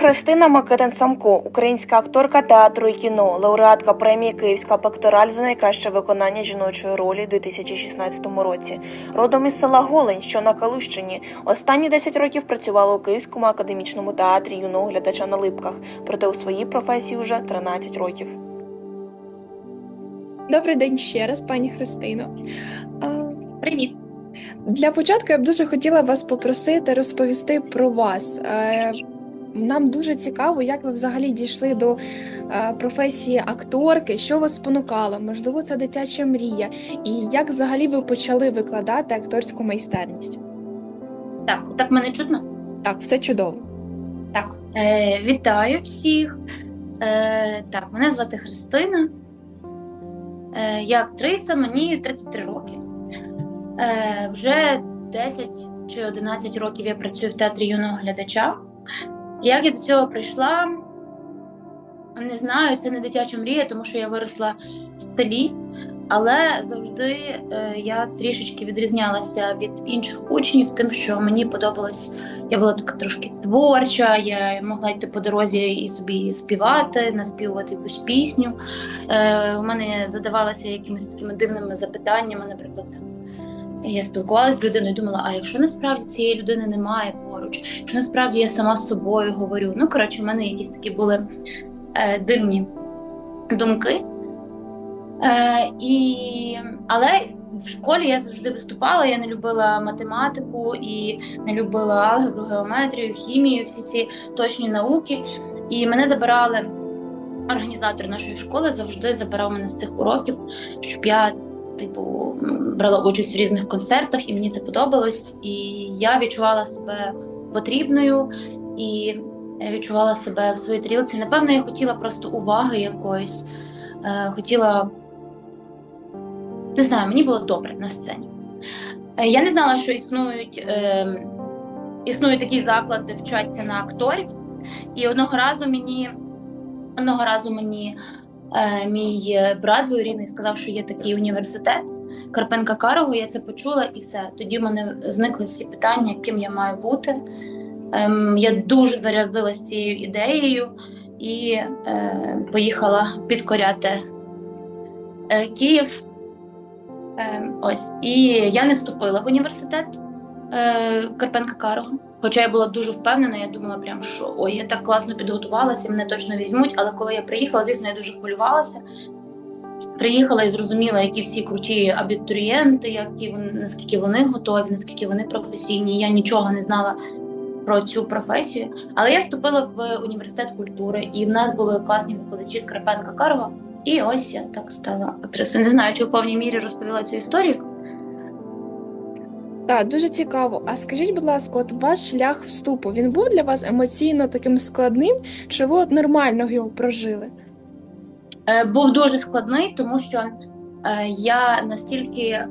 Христина Микитин Самко, українська акторка театру і кіно, лауреатка премії Київська пектораль за найкраще виконання жіночої ролі у 2016 році. Родом із села Голень, що на Калущині. Останні 10 років працювала у Київському академічному театрі юного глядача на липках, проте у своїй професії вже 13 років. Добрий день ще раз, пані Христино. Привіт. Для початку я б дуже хотіла вас попросити розповісти про вас. Нам дуже цікаво, як ви взагалі дійшли до е, професії акторки, що вас спонукало, можливо, це дитяча мрія, і як взагалі ви почали викладати акторську майстерність. Так, так мене чутно? Так, все чудово. Так. Е, вітаю всіх. Е, так, мене звати Христина. Е, я актриса, мені 33 роки. Е, вже 10 чи 11 років я працюю в театрі юного глядача. Як я до цього прийшла, не знаю, це не дитяча мрія, тому що я виросла в селі, але завжди е, я трішечки відрізнялася від інших учнів, тим, що мені подобалось, я була така трошки творча, я могла йти по дорозі і собі співати, наспівувати якусь пісню. Е, у мене задавалася якимись такими дивними запитаннями, наприклад. Я спілкувалася з людиною і думала, а якщо насправді цієї людини немає поруч, якщо насправді я сама з собою говорю. Ну, коротше, в мене якісь такі були е, дивні думки. Е, і... Але в школі я завжди виступала, я не любила математику і не любила алгебру, геометрію, хімію, всі ці точні науки. І мене забирали, організатор нашої школи завжди забирав мене з цих уроків, щоб я типу, брала участь в різних концертах, і мені це подобалось. І я відчувала себе потрібною і відчувала себе в своїй тарілці. Напевно, я хотіла просто уваги якоїсь, е, хотіла. Не знаю, мені було добре на сцені. Е, Я не знала, що існують, е, існують такі заклади, вчаться на акторів. І одного разу мені, одного разу мені мій брат двоюрідний сказав, що є такий університет Карпенка Карого. Я це почула і все. Тоді в мене зникли всі питання, ким я маю бути. Ем, я дуже зарядилася цією ідеєю і е, поїхала підкоряти е, Київ. Е, ось. І я не вступила в університет е, Карпенка Карого. Хоча я була дуже впевнена, я думала, прям, що ой, я так класно підготувалася, мене точно візьмуть. Але коли я приїхала, звісно, я дуже хвилювалася. Приїхала і зрозуміла, які всі круті абітурієнти, які вони, наскільки вони готові, наскільки вони професійні. Я нічого не знала про цю професію. Але я вступила в університет культури, і в нас були класні викладачі з Карпенка Карова. І ось я так стала актрисою. Не знаю, чи в повній мірі розповіла цю історію. Так, дуже цікаво. А скажіть, будь ласка, от ваш шлях вступу він був для вас емоційно таким складним, чи ви от нормально його прожили? Е, був дуже складний, тому що е, я настільки е,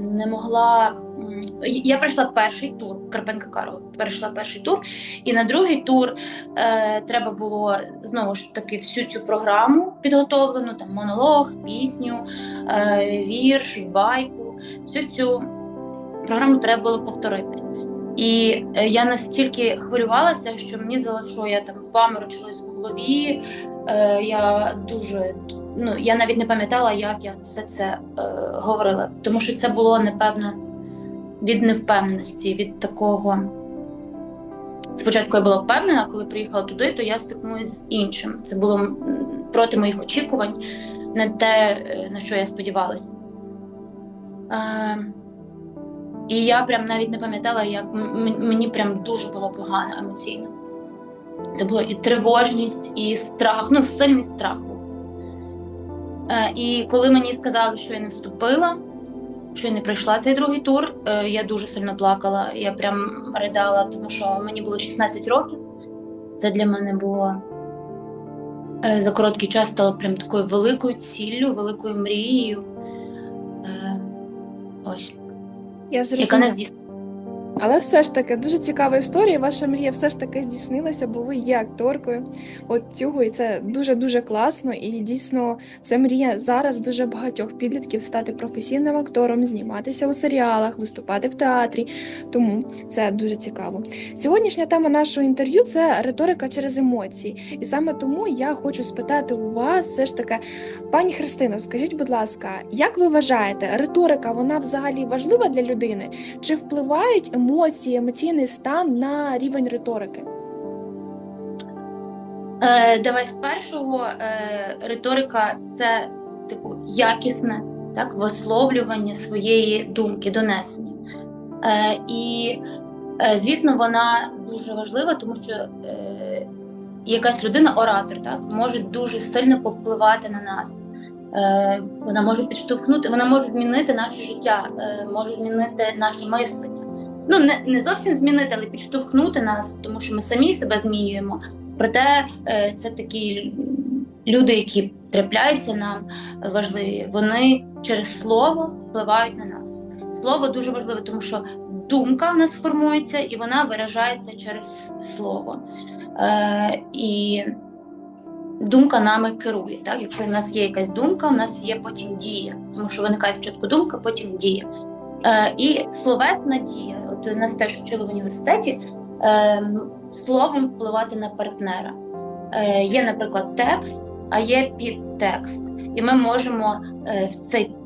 не могла. Я пройшла перший тур Карпенка Карова, перейшла перший тур, і на другий тур е, треба було знову ж таки всю цю програму підготовлену, там монолог, пісню, е, вірш, байку. Всю цю програму треба було повторити. І е, я настільки хвилювалася, що мені здалося, що я там паморочилась в голові. Е, я дуже ну я навіть не пам'ятала, як я все це е, говорила, тому що це було напевно від невпевненості, від такого. Спочатку я була впевнена, коли приїхала туди, то я стикнулася з іншим. Це було проти моїх очікувань, не те, на що я сподівалася. І я прям навіть не пам'ятала, як мені прям дуже було погано емоційно. Це було і тривожність, і страх, ну, сильний страх. Е, і коли мені сказали, що я не вступила, що я не пройшла цей другий тур, е, я дуже сильно плакала. Я прям ридала, тому що мені було 16 років. Це для мене було е, за короткий час стало прям такою великою ціллю, великою мрією. Ось, Я яка зрозуміла. не здійснила. Але все ж таки дуже цікава історія. Ваша мрія все ж таки здійснилася, бо ви є акторкою. От цього і це дуже дуже класно. І дійсно це мрія зараз дуже багатьох підлітків стати професійним актором, зніматися у серіалах, виступати в театрі. Тому це дуже цікаво. Сьогоднішня тема нашого інтерв'ю це риторика через емоції. І саме тому я хочу спитати у вас, все ж таки, пані Христино, скажіть, будь ласка, як ви вважаєте, риторика вона взагалі важлива для людини? Чи впливають емоційний стан на рівень риторики? Е, давай з першого е, риторика це типу якісне так, висловлювання своєї думки, донесення. Е, і, е, звісно, вона дуже важлива, тому що е, якась людина, оратор, так, може дуже сильно повпливати на нас. Е, вона може підштовхнути, вона може змінити наше життя, е, може змінити наше мислення. Ну, не, не зовсім змінити, але підштовхнути нас, тому що ми самі себе змінюємо. Проте е, це такі люди, які трапляються нам е, важливі. Вони через слово впливають на нас. Слово дуже важливе, тому що думка в нас формується і вона виражається через слово. Е, і думка нами керує. Так? Якщо в нас є якась думка, у нас є потім дія, тому що виникає спочатку думка, потім дія. Е, і словесна дія. От нас теж вчили в університеті е, словом впливати на партнера. Е, є, наприклад, текст, а є підтекст. І ми можемо е, в цей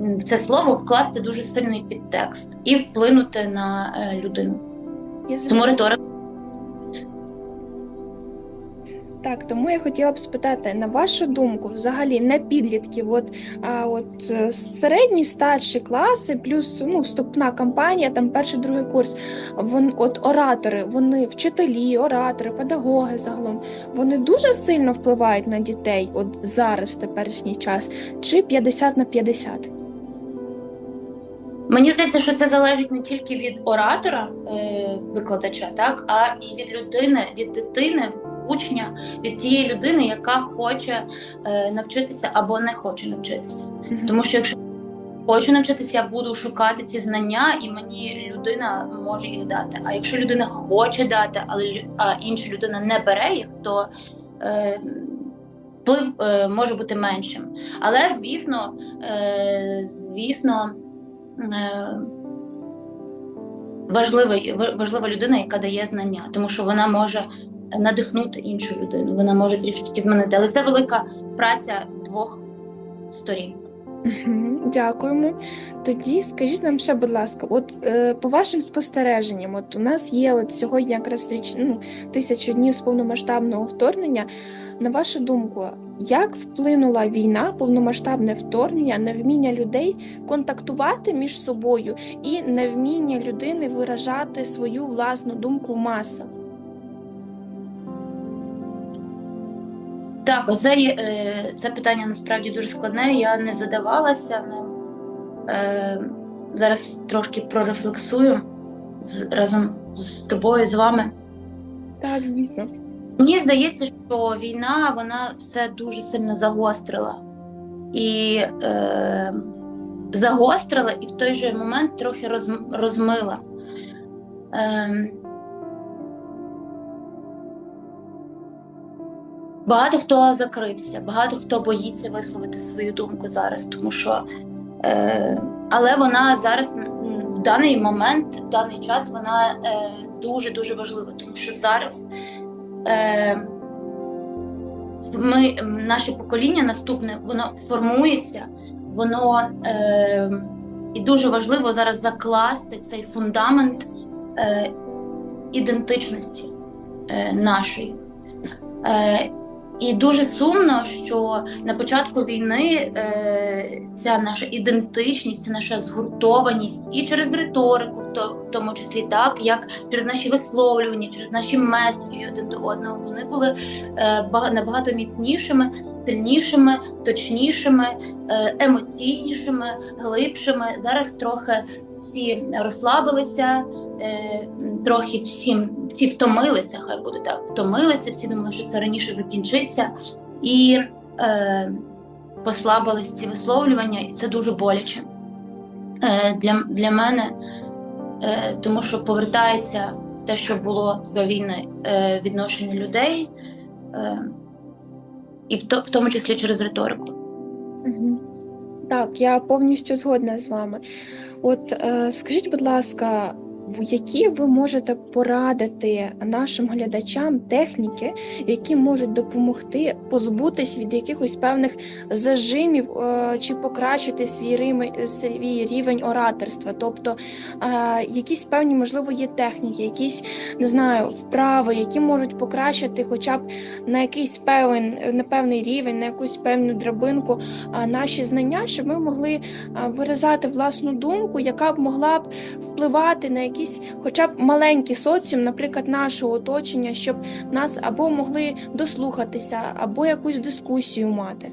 в це слово вкласти дуже сильний підтекст і вплинути на е, людину. Я Тому риторика Так, тому я хотіла б спитати, на вашу думку, взагалі не підлітків, от, а от е, середні старші класи, плюс ну, вступна кампанія, там перший другий курс. Вон, от оратори, вони вчителі, оратори, педагоги загалом, вони дуже сильно впливають на дітей, от зараз, в теперішній час, чи 50 на 50? Мені здається, що це залежить не тільки від оратора, е, викладача, так, а і від людини, від дитини, учня, від тієї людини, яка хоче е, навчитися або не хоче навчитися. Тому що якщо хочу навчитися, я буду шукати ці знання, і мені людина може їх дати. А якщо людина хоче дати, але а інша людина не бере їх, то е, вплив е, може бути меншим. Але звісно, е, звісно. Е, важливий, ва- важлива людина, яка дає знання, тому що вона може надихнути іншу людину, вона може трішки змінити. Але це велика праця двох сторін. Дякуємо. Тоді скажіть нам ще, будь ласка, от е, по вашим спостереженням, от у нас є от сьогодні якраз річ, ну, тисячу днів з повномасштабного вторгнення. На вашу думку, як вплинула війна, повномасштабне вторгнення на вміння людей контактувати між собою і невміння людини виражати свою власну думку в масах? Так, це, е, це питання насправді дуже складне. Я не задавалася. Е, зараз трошки прорефлексую з, разом з тобою, з вами. Так, звісно. Мені здається, що війна вона все дуже сильно загострила. І е, загострила, і в той же момент трохи роз, розмила. Е, багато хто закрився, багато хто боїться висловити свою думку зараз, тому що. Е, але вона зараз в даний момент, в даний час, вона дуже дуже важлива, тому що зараз е, ми, наше покоління наступне, воно формується, воно е, і дуже важливо зараз закласти цей фундамент е, ідентичності е, нашої. Е, і дуже сумно, що на початку війни е, ця наша ідентичність, ця наша згуртованість і через риторику, в, то, в тому числі так, як через наші висловлювання, через наші меседжі один до одного, вони були е, набагато міцнішими, сильнішими, точнішими, е, емоційнішими, глибшими. Зараз трохи всі розслабилися, е, трохи всім всі втомилися, хай буде так. Втомилися, всі думали, що це раніше закінчиться, і е, послабились ці висловлювання, і це дуже боляче. Е, для, для мене е, тому що повертається те, що було до війни е, відношення людей, е, і в, то, в тому числі через риторику. Так, я повністю згодна з вами. От е, скажіть, будь ласка, які ви можете порадити нашим глядачам техніки, які можуть допомогти позбутись від якихось певних зажимів е, чи покращити свій свій рівень ораторства? Тобто е, якісь певні, можливо, є техніки, якісь не знаю, вправи, які можуть покращити хоча б на якийсь певен, на певний рівень, на якусь певну драбинку а, наші знання, щоб ми могли виразати власну думку, яка б могла б впливати на якийсь, хоча б маленький соціум, наприклад, нашого оточення, щоб нас або могли дослухатися, або якусь дискусію мати.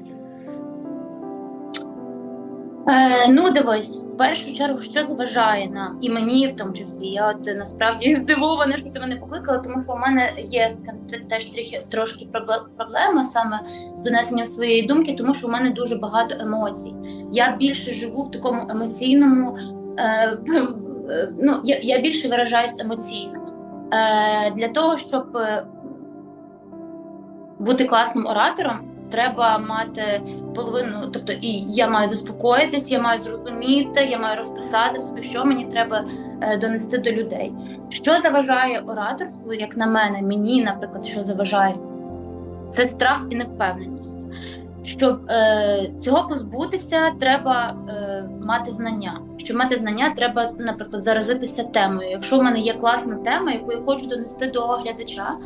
Е, ну, дивись, в першу чергу, що заважає нам, і мені в тому числі. Я от насправді здивована, що ти мене покликала, тому що у мене є теж трохи трошки проблема саме з донесенням своєї думки, тому що у мене дуже багато емоцій. Я більше живу в такому емоційному. Е, ну, я, я більше виражаюсь емоційно. Е, для того, щоб е, бути класним оратором, треба мати половину, тобто і я маю заспокоїтись, я маю зрозуміти, я маю розписати собі, що мені треба е, донести до людей. Що заважає ораторству, як на мене, мені, наприклад, що заважає, це страх і невпевненість. Щоб е, цього позбутися, треба е, мати знання. Щоб мати знання, треба, наприклад, заразитися темою. Якщо в мене є класна тема, яку я хочу донести до глядача,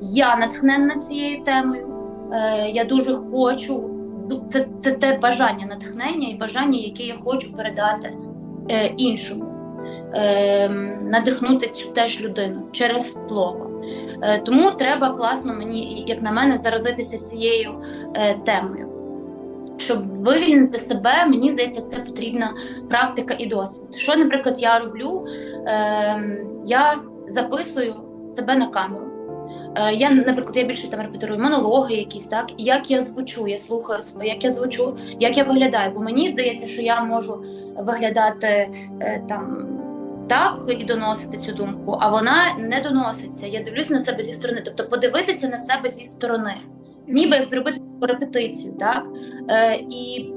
я натхненна цією темою. Е, я дуже хочу. ну, Це, це те бажання, натхнення і бажання, яке я хочу передати е, іншому, е, надихнути цю теж людину через слово. Е, тому треба класно мені, як на мене, заразитися цією е, темою. Щоб вивільнити себе, мені здається, це потрібна практика і досвід. Що, наприклад, я роблю? Е, я записую себе на камеру. Е, Я, наприклад, я більше там репетирую монологи, якісь так. Як я звучу, я слухаю себе, як я звучу, як я виглядаю. Бо мені здається, що я можу виглядати там так і доносити цю думку, а вона не доноситься. Я дивлюся на себе зі сторони, тобто подивитися на себе зі сторони, ніби як зробити репетицію, так е, і.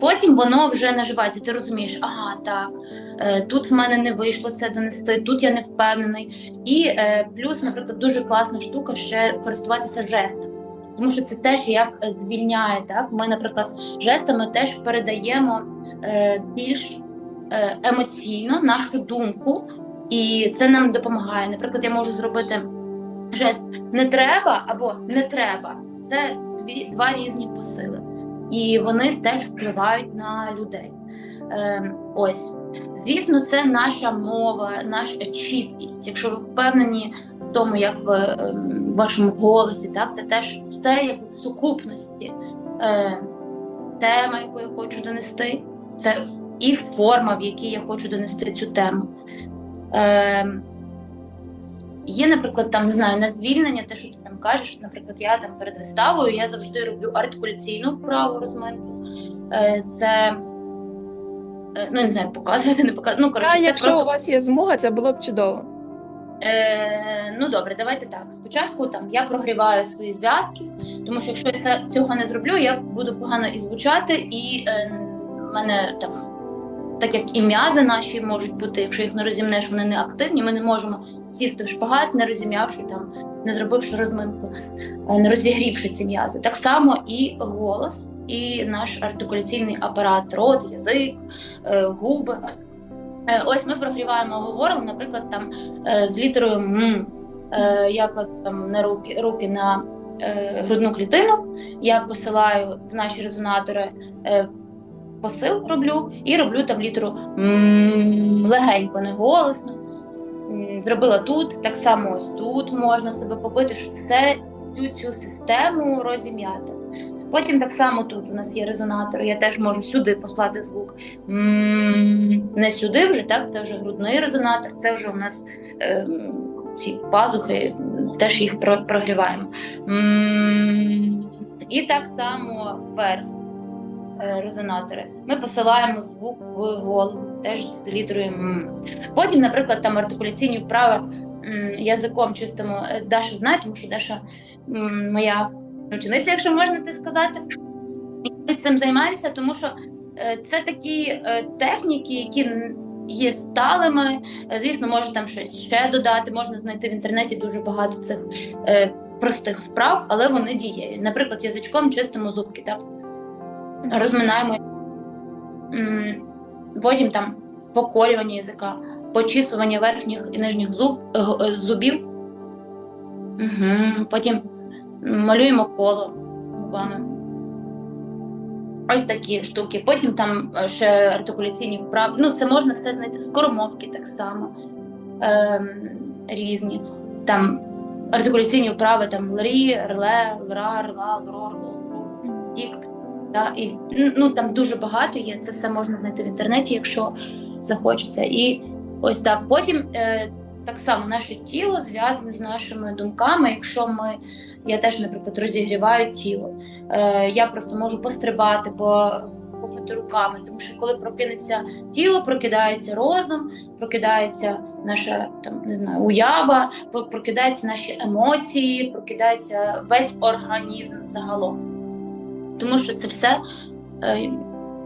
Потім воно вже наживається. Ти розумієш, ага, так е, тут в мене не вийшло це донести, тут я не впевнений. І е, плюс, наприклад, дуже класна штука ще користуватися жестами. Тому що це теж як звільняє. Так? Ми, наприклад, жестами теж передаємо е, більш емоційно нашу думку, і це нам допомагає. Наприклад, я можу зробити жест не треба або не треба. Це дві, два різні посили. І вони теж впливають на людей. Е, ось. Звісно, це наша мова, наша чіткість. Якщо ви впевнені в тому, як ви ем, в вашому голосі, так це теж все як в сукупності. Е, тема, яку я хочу донести, це і форма, в якій я хочу донести цю тему. Е, є, наприклад, там не знаю, на звільнення, те, що ти там кажеш. Наприклад, я там перед виставою я завжди роблю артикуляційну вправу розминку. Е, це е, ну не знаю, показувати, не показувати. Ну, коротше, А це якщо просто у вас є змога, це було б чудово. Е, ну добре, давайте так. Спочатку там я прогріваю свої зв'язки, тому що якщо я це цього не зроблю, я буду погано і звучати, і е, мене там, так як і м'язи наші можуть бути, якщо їх не розімнеш, вони не активні. Ми не можемо сісти в шпагат, не розім'явши там, не зробивши розминку, е, не розігрівши ці м'язи. Так само і голос, і наш артикуляційний апарат, рот, язик, е, губи. Е, Ось ми прогріваємо говоримо, наприклад, там з літерою М. Я кладу там на руки, руки на грудну клітину, я посилаю в наші резонатори посил роблю і роблю там літеру легенько, не голосно. Зробила тут, так само ось тут можна себе побити, щоб це всю цю систему розім'яти. Потім так само тут у нас є резонатори, я теж можу сюди послати звук. Не сюди вже, так, це вже грудний резонатор, це вже у нас ем, ці пазухи, теж їх про- прогріваємо. І так само вверх. Е, резонатори. Ми посилаємо звук в голову, теж з літерою М. Потім, наприклад, там артикуляційні вправи язиком чистимо. Е, Даша знає, тому що Даша моя учениця, якщо можна це сказати. Ми цим займаємося, тому що е, це такі техніки, які є сталими. Звісно, може там щось ще додати, можна знайти в інтернеті дуже багато цих простих вправ, але вони дієві. Наприклад, язичком чистимо зубки, так? Розминаємо. Потім там поколювання язика, почісування верхніх і нижніх зуб, е, е, зубів. Угу. Потім малюємо коло губами. Ось такі штуки. Потім там е, ще артикуляційні вправи. Ну, це можна все знайти. Скоромовки так само ем, різні. Там артикуляційні вправи, там лрі, рле, лра, рла, лрор, лол, лур, дікт. Да, і, ну, там дуже багато є. Це все можна знайти в інтернеті, якщо захочеться. І ось так. Потім е, так само наше тіло зв'язане з нашими думками. Якщо ми, я теж, наприклад, розігріваю тіло, е, я просто можу пострибати, по, попити руками, тому що коли прокинеться тіло, прокидається розум, прокидається наша там не знаю, уява, про- прокидаються наші емоції, прокидається весь організм загалом. Тому що це все, е,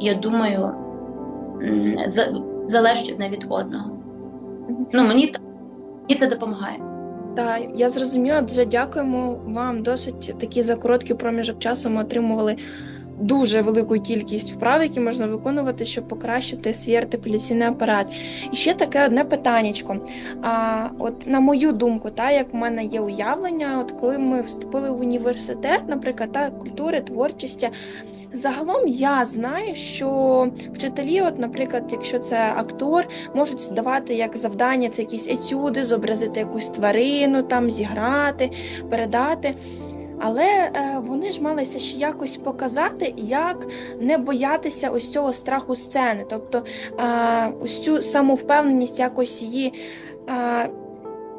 я думаю, залежить одне від одного. Ну, мені, і це допомагає. Так, я зрозуміла. Дуже дякуємо вам. Досить такі за короткий проміжок часу ми отримували дуже велику кількість вправ, які можна виконувати, щоб покращити свій артикуляційний апарат. І ще таке одне питаннячко. А, от на мою думку, та як в мене є уявлення, от коли ми вступили в університет, наприклад, та культури, творчості. Загалом я знаю, що вчителі, от, наприклад, якщо це актор, можуть давати як завдання це якісь етюди, зобразити якусь тварину, там зіграти, передати. Але е, вони ж малися ще якось показати, як не боятися ось цього страху сцени, тобто е, ось цю самовпевненість якось її. Е,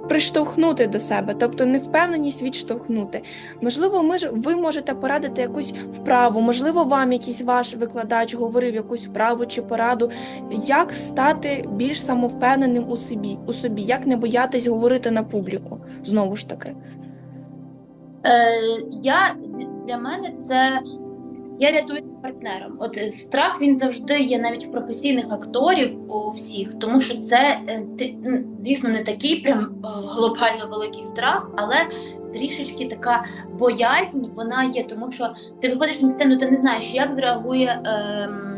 Приштовхнути до себе, тобто невпевненість відштовхнути. Можливо, ми ж ви можете порадити якусь вправу, можливо, вам якийсь ваш викладач говорив якусь вправу чи пораду, як стати більш самовпевненим у собі, у собі, як не боятись говорити на публіку. Знову ж таки. Е, я для мене це я рятую партнером. От е, страх він завжди є навіть в професійних акторів у всіх, тому що це е, звісно не такий прям е, глобально великий страх, але трішечки така боязнь вона є, тому що ти виходиш на сцену, ти не знаєш, як зреагує. Ем,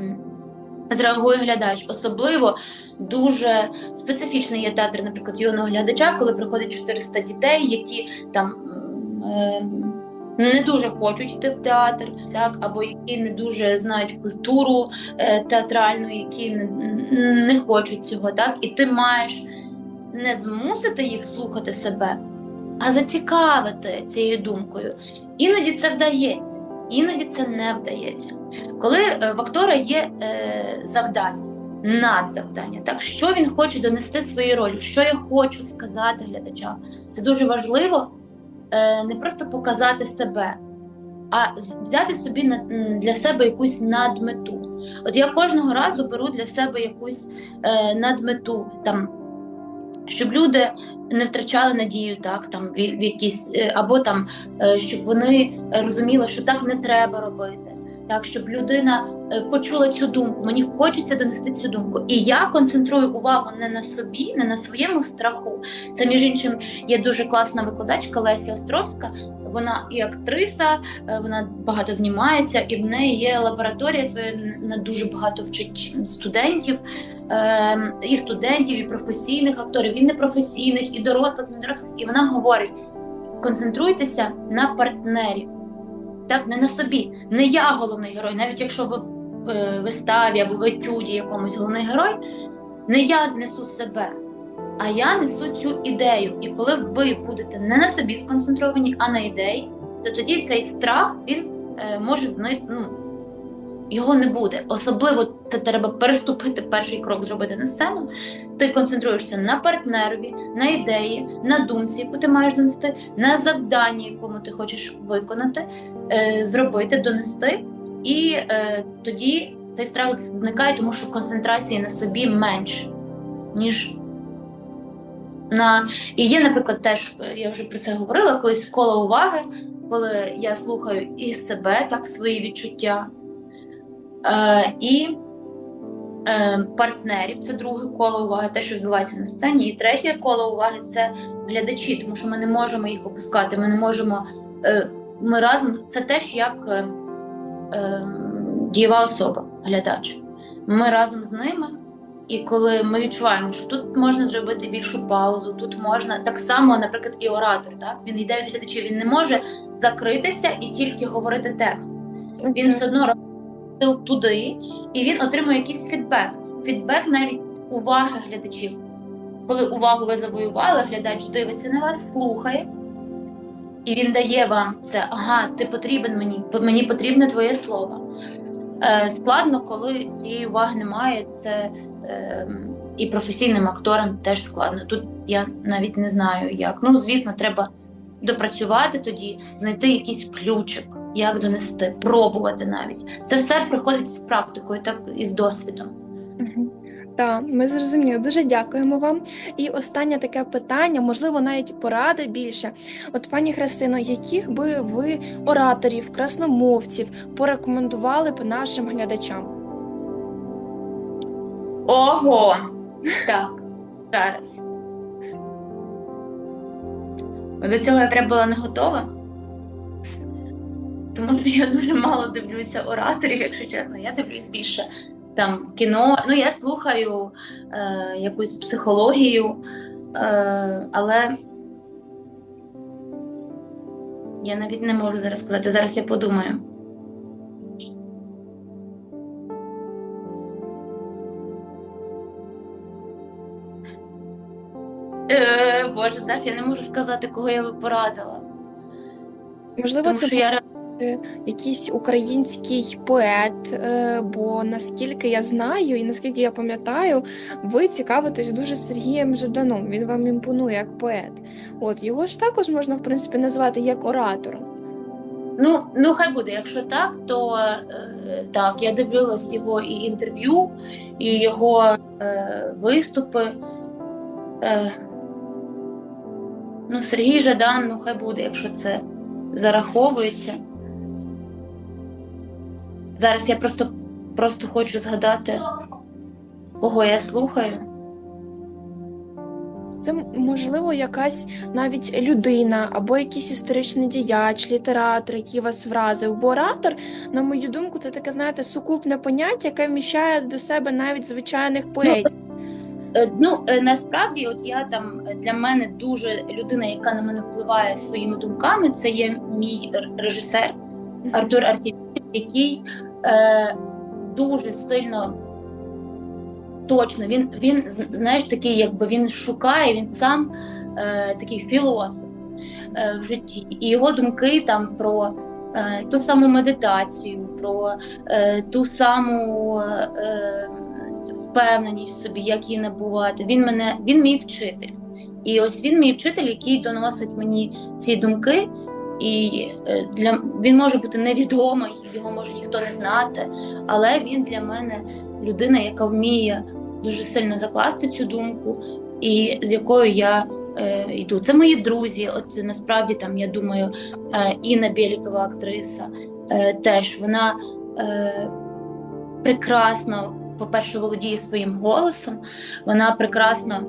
Зреагує глядач, особливо дуже специфічний є театр, наприклад, юного глядача, коли приходить 400 дітей, які там не дуже хочуть йти в театр, так або які не дуже знають культуру е, театральну, які не, не хочуть цього, так і ти маєш не змусити їх слухати себе, а зацікавити цією думкою. Іноді це вдається, іноді це не вдається. Коли е, в актора є е, завдання. Надзавдання, так що він хоче донести своєю ролью, що я хочу сказати глядачам. Це дуже важливо не просто показати себе, а взяти собі для себе якусь надмету. От я кожного разу беру для себе якусь е, надмету, там, щоб люди не втрачали надію, так, там, в, якісь, е, або там, е, щоб вони розуміли, що так не треба робити. Так, щоб людина е, почула цю думку, мені хочеться донести цю думку. І я концентрую увагу не на собі, не на своєму страху. Це між іншим є дуже класна викладачка Леся Островська. Вона і актриса, е, вона багато знімається, і в неї є лабораторія своя на дуже багато вчить студентів, е, і студентів, і професійних акторів, і непрофесійних, і дорослих, і недорослих. І вона говорить: концентруйтеся на партнері, так не на собі. Не я головний герой, навіть якщо ви в е, виставі або в етюді якомусь головний герой, не я несу себе а я несу цю ідею. І коли ви будете не на собі сконцентровані, а на ідеї, то тоді цей страх він е, може зни... ну, його не буде. Особливо це треба переступити перший крок, зробити на сцену. Ти концентруєшся на партнерові, на ідеї, на думці, яку ти маєш донести, на завданні, якому ти хочеш виконати, е, зробити, донести. І е, тоді цей страх зникає, тому що концентрації на собі менше, ніж на. І є, наприклад, теж е, я вже про це говорила, колись коло уваги, коли я слухаю і себе, так свої відчуття, і е, партнерів це друге коло уваги, те, що відбувається на сцені. І третє коло уваги це глядачі, тому що ми не можемо їх опускати, ми не можемо. Е, ми разом це теж як е, е, дієва особа, глядач. Ми разом з ними. І коли ми відчуваємо, що тут можна зробити більшу паузу, тут можна так само, наприклад, і оратор, так він йде від глядачів, він не може закритися і тільки говорити текст. Він все одно робить туди, і він отримує якийсь фідбек. Фідбек навіть уваги глядачів. Коли увагу ви завоювали, глядач дивиться на вас, слухає, і він дає вам це: ага, ти потрібен мені, мені потрібне твоє слово. Е, складно, коли цієї уваги немає. Це е, і професійним акторам теж складно. Тут я навіть не знаю як. Ну, звісно, треба допрацювати тоді, знайти якийсь ключик, як донести, пробувати навіть. Це все приходить з практикою, так і з досвідом. Так, ми зрозуміли. Дуже дякуємо вам. І останнє таке питання, можливо, навіть поради більше. От, пані Христино, яких би ви ораторів, красномовців порекомендували б нашим глядачам? Ого! Так, зараз. До цього я прям була не готова. Тому що я дуже мало дивлюся ораторів, якщо чесно. Я дивлюсь більше там кіно. Ну, я слухаю е, якусь психологію, е, але я навіть не можу зараз сказати. Зараз я подумаю. Е, Боже, так, я не можу сказати, кого я би порадила. Можливо, Тому це що я якийсь український поет, е, бо наскільки я знаю і наскільки я пам'ятаю, ви цікавитесь дуже Сергієм Жаданом. Він вам імпонує як поет. От його ж також можна в принципі назвати як оратором. Ну, ну хай буде. Якщо так, то е, так, я дивилась його і інтерв'ю, і його е, виступи. Е, ну, Сергій Жадан, ну хай буде, якщо це зараховується. Зараз я просто, просто хочу згадати, кого я слухаю. Це можливо якась навіть людина або якийсь історичний діяч, літератор, який вас вразив. Бо оратор, на мою думку, це таке, знаєте, сукупне поняття, яке вміщає до себе навіть звичайних поетів. Е, Ну е, насправді, от я там е, для мене дуже людина, яка на мене впливає своїми думками. Це є мій режисер Артур Артемів, який е, дуже сильно точно він, він знаєш, такий, якби він шукає, він сам е, такий філософ е, в житті. І його думки там про е, ту саму медитацію, про е, ту саму е, впевненість в собі, як її набувати. Він мене він мій вчитель. І ось він мій вчитель, який доносить мені ці думки. І е, для він може бути невідомий, його може ніхто не знати, але він для мене людина, яка вміє дуже сильно закласти цю думку, і з якою я е, йду. Це мої друзі. От насправді там я думаю, е, Інна Білікова, актриса, е, теж вона е, прекрасно, по-перше, володіє своїм голосом. Вона прекрасно,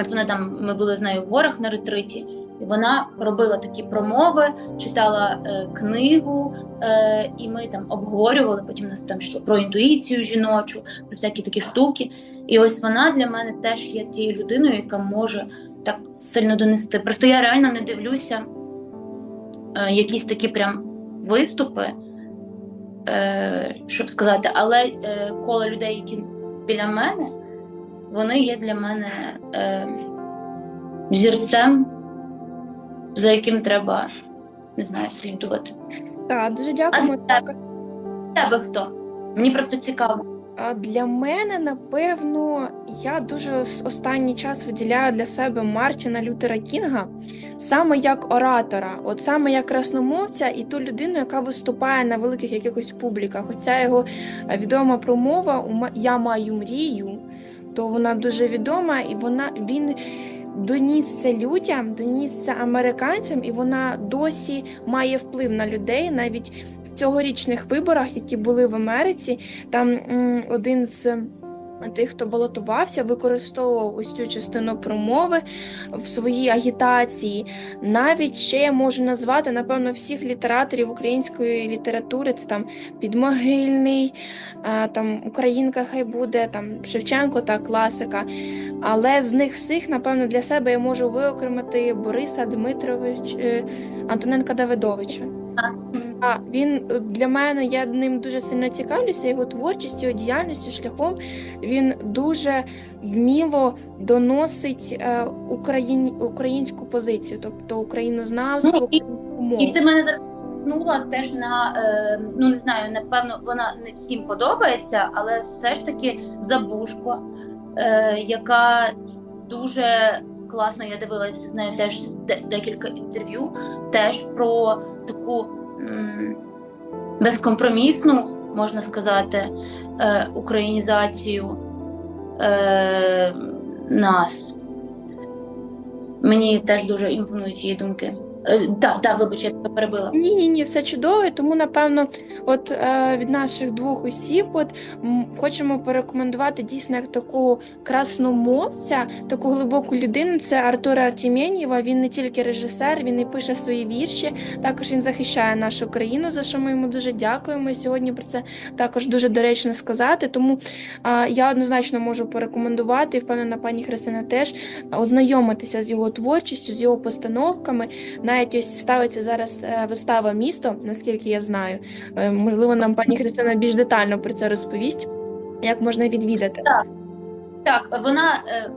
от вона там, ми були з нею в горах на ретриті. І вона робила такі промови, читала е, книгу, е, і ми там обговорювали. Потім нас там йшло про інтуїцію жіночу, про всякі такі штуки. І ось вона для мене теж є тією людиною, яка може так сильно донести. Просто я реально не дивлюся е, якісь такі прям виступи, е, щоб сказати, але е, коло людей, які біля мене, вони є для мене е, зірцем, за яким треба не знаю, слідувати. Так, дуже дякуємо. це тебе? Тебе хто? Мені просто цікаво. А Для мене, напевно, я дуже останній час виділяю для себе Мартіна Лютера Кінга саме як оратора, от саме як красномовця і ту людину, яка виступає на великих якихось публіках. Оця його е, відома промова «У ма- Я маю мрію, то вона дуже відома, і вона він. Доніс це людям, доніс це американцям, і вона досі має вплив на людей навіть в цьогорічних виборах, які були в Америці. Там один з тих, хто балотувався, використовував ось цю частину промови в своїй агітації. Навіть ще я можу назвати, напевно, всіх літераторів української літератури. Це там Підмогильний, там Українка хай буде, там Шевченко та класика. Але з них всіх, напевно, для себе я можу виокремити Бориса Дмитрович е, Антоненка Давидовича. А він е, для мене, я ним дуже сильно цікавлюся, його творчістю, його діяльністю, шляхом. Він дуже вміло доносить е, україн, українську позицію, тобто українознавство, Ну, і- українську мову. І ти мене зараз теж на е, ну не знаю, напевно, вона не всім подобається, але все ж таки Забушко, е, яка дуже класно, я дивилася з нею теж декілька інтерв'ю, теж про таку безкомпромісну, можна сказати, е, українізацію е, нас. Мені теж дуже імпонують її думки. Е, Так, так, вибач, я перебила. Ні, ні, ні, все чудово. Тому, напевно, от е, від наших двох осіб, от м, хочемо порекомендувати дійсно як такого красномовця, таку глибоку людину. Це Артура Артемєнєва. Він не тільки режисер, він і пише свої вірші. Також він захищає нашу країну, за що ми йому дуже дякуємо. Сьогодні про це також дуже доречно сказати. Тому е, я однозначно можу порекомендувати, впевнена, пані Христина теж ознайомитися з його творчістю, з його постановками. Навіть ось ставиться зараз е, вистава місто, наскільки я знаю. Е, Можливо, нам пані Христина більш детально про це розповість, як можна відвідати. Так, вона е,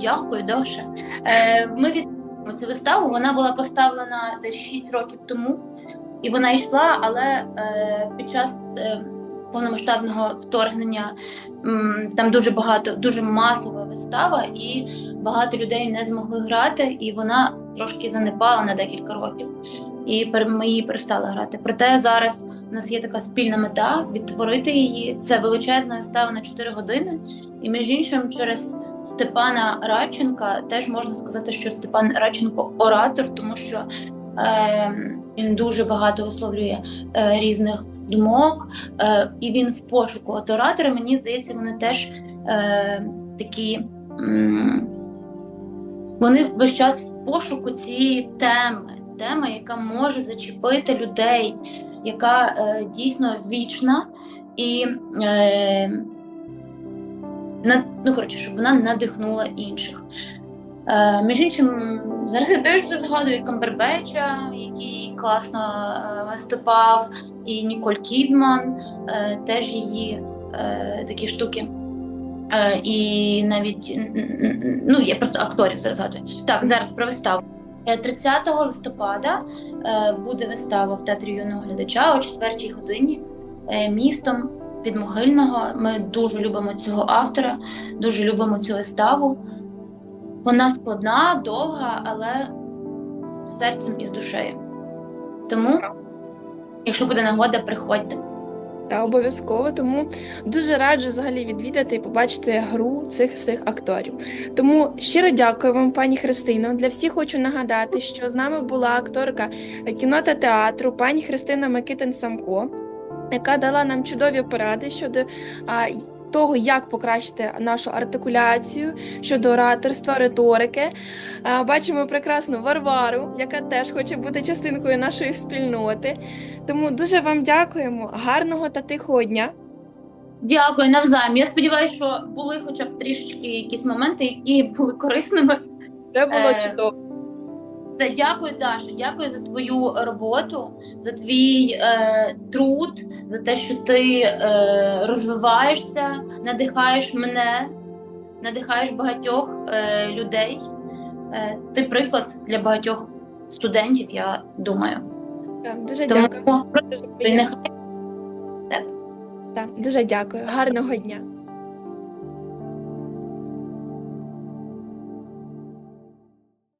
дякую, Доша. Е, ми відкриваємо цю виставу. Вона була поставлена десь 6 років тому, і вона йшла, але під час повномасштабного вторгнення там дуже багато, дуже масова вистава, і багато людей не змогли грати, і вона трошки занепала на декілька років. І ми її перестали грати. Проте зараз у нас є така спільна мета відтворити її. Це величезна вистава на 4 години. І між іншим, через Степана Радченка теж можна сказати, що Степан Радченко оратор, тому що е, він дуже багато висловлює е, різних думок, е, і він в пошуку. От оратори, мені здається, вони теж е, такі. м, вони весь час в пошуку цієї теми, теми, яка може зачепити людей, яка е, дійсно вічна і е, на, ну, коротше, щоб вона надихнула інших. Е, між іншим, зараз я теж згадую Камбербеча, який класно е, виступав, і Ніколь Кідман, е, теж її е, такі штуки. І навіть ну, я просто акторів зараз згадую. Так, зараз про виставу. Е, 30 листопада буде вистава в театрі юного глядача о 4 годині містом Підмогильного. Ми дуже любимо цього автора, дуже любимо цю виставу. Вона складна, довга, але з серцем і з душею. Тому, якщо буде нагода, приходьте. Та обов'язково, тому дуже раджу взагалі відвідати і побачити гру цих всіх акторів. Тому щиро дякую вам, пані Христино. Для всіх хочу нагадати, що з нами була акторка кіно та театру, пані Христина Микитин Самко, яка дала нам чудові поради щодо того, як покращити нашу артикуляцію щодо ораторства, риторики. Бачимо прекрасну Варвару, яка теж хоче бути частинкою нашої спільноти. Тому дуже вам дякуємо. Гарного та тихого дня. Дякую навзаєм. Я сподіваюся, що були хоча б трішечки якісь моменти, які були корисними. Все було Е, чудово. Та дякую, Даша. Дякую за твою роботу, за твій е, труд, за те, що ти е, розвиваєшся, надихаєш мене, надихаєш багатьох е, людей. Е, ти приклад для багатьох студентів, я думаю. Так, Дуже Тому дякую. Нехай Так, дуже дякую. Гарного дня.